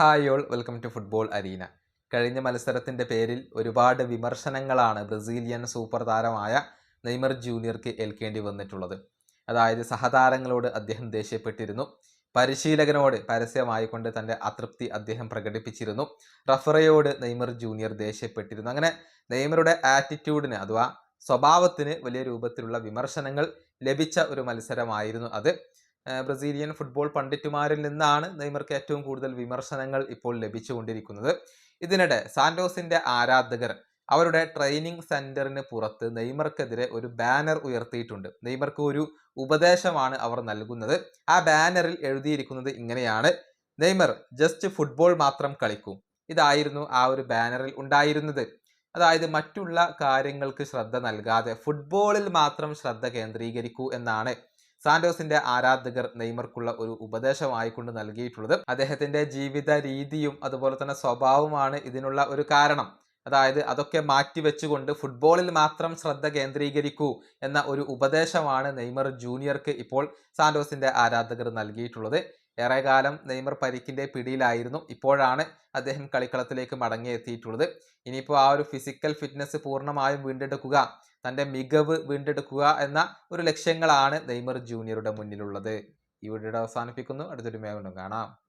Hi all welcome to football arena. കഴിഞ്ഞ മത്സരത്തിന്റെ പേരിൽ ഒരുപാട് വിമർശനങ്ങളാണ് ബ്രസീലിയൻ സൂപ്പർ താരമായ നെയ്മർ ജൂനിയർക്ക് ഏൽക്കേണ്ടി വന്നിട്ടുള്ളത്. അതായത് സഹതാരങ്ങളോട് അദ്ദേഹം ദേഷ്യപ്പെട്ടിരുന്നു. പരിശീലകനോട് പരസ്യമായിക്കൊണ്ട് തന്റെ അതൃപ്തി അദ്ദേഹം പ്രകടിപ്പിച്ചിരുന്നു. റഫറയോട് നെയ്മർ ജൂനിയർ ദേഷ്യപ്പെട്ടിരുന്നു. അങ്ങനെ നെയ്മറുടെ ആറ്റിറ്റ്യൂഡിന് അഥവാ സ്വഭാവത്തിന് വലിയ രൂപത്തിലുള്ള വിമർശനങ്ങൾ ലഭിച്ച ഒരു മത്സരമായിരുന്നു അത്. ബ്രസീലിയൻ ഫുട്ബോൾ പണ്ഡിറ്റുമാരിൽ നിന്നാണ് നെയ്മർക്ക് ഏറ്റവും കൂടുതൽ വിമർശനങ്ങൾ ഇപ്പോൾ ലഭിച്ചുകൊണ്ടിരിക്കുന്നത്. ഇതിനിടെ സാന്റോസിന്റെ ആരാധകർ അവരുടെ ട്രെയിനിങ് സെന്ററിന് പുറത്ത് നെയ്മർക്കെതിരെ ഒരു ബാനർ ഉയർത്തിയിട്ടുണ്ട്. നെയ്മർക്ക് ഒരു ഉപദേശമാണ് അവർ നൽകുന്നത്. ആ ബാനറിൽ എഴുതിയിരിക്കുന്നത് ഇങ്ങനെയാണ്. നെയ്മർ ജസ്റ്റ് ഫുട്ബോൾ മാത്രം കളിക്കും. ഇതായിരുന്നു ആ ഒരു ബാനറിൽ ഉണ്ടായിരുന്നത്. അതായത് മറ്റുള്ള കാര്യങ്ങൾക്ക് ശ്രദ്ധ നൽകാതെ ഫുട്ബോളിൽ മാത്രം ശ്രദ്ധ കേന്ദ്രീകരിക്കൂ എന്നാണ് സാന്റോസിന്റെ ആരാധകർ നെയ്മർക്കുള്ള ഒരു ഉപദേശമായിക്കൊണ്ട് നൽകിയിട്ടുള്ളത്. അദ്ദേഹത്തിന്റെ ജീവിത രീതിയും അതുപോലെ തന്നെ സ്വഭാവമാണ് ഇതിനുള്ള ഒരു കാരണം. അതായത് അതൊക്കെ മാറ്റി വെച്ചുകൊണ്ട് ഫുട്ബോളിൽ മാത്രം ശ്രദ്ധ കേന്ദ്രീകരിക്കൂ എന്ന ഒരു ഉപദേശമാണ് നെയ്മർ ജൂനിയർക്ക് ഇപ്പോൾ സാന്റോസിന്റെ ആരാധകർ നൽകിയിട്ടുള്ളത്. ഏറെക്കാലം നെയ്മർ പരിക്കിന്റെ പിടിയിലായിരുന്നു. ഇപ്പോഴാണ് അദ്ദേഹം കളിക്കളത്തിലേക്ക് മടങ്ങിയെത്തിയിട്ടുള്ളത്. ഇനിയിപ്പോൾ ആ ഒരു ഫിസിക്കൽ ഫിറ്റ്നസ് പൂർണമായും വീണ്ടെടുക്കുക തന്റെ മികവ് വീണ്ടെടുക്കുക എന്ന ഒരു ലക്ഷ്യങ്ങളാണ് നെയ്മർ ജൂനിയറുടെ മുന്നിലുള്ളത്. ഈ വീഡിയോ അവസാനിപ്പിക്കുന്നു. അടുത്തൊരു മേഖല കാണാം.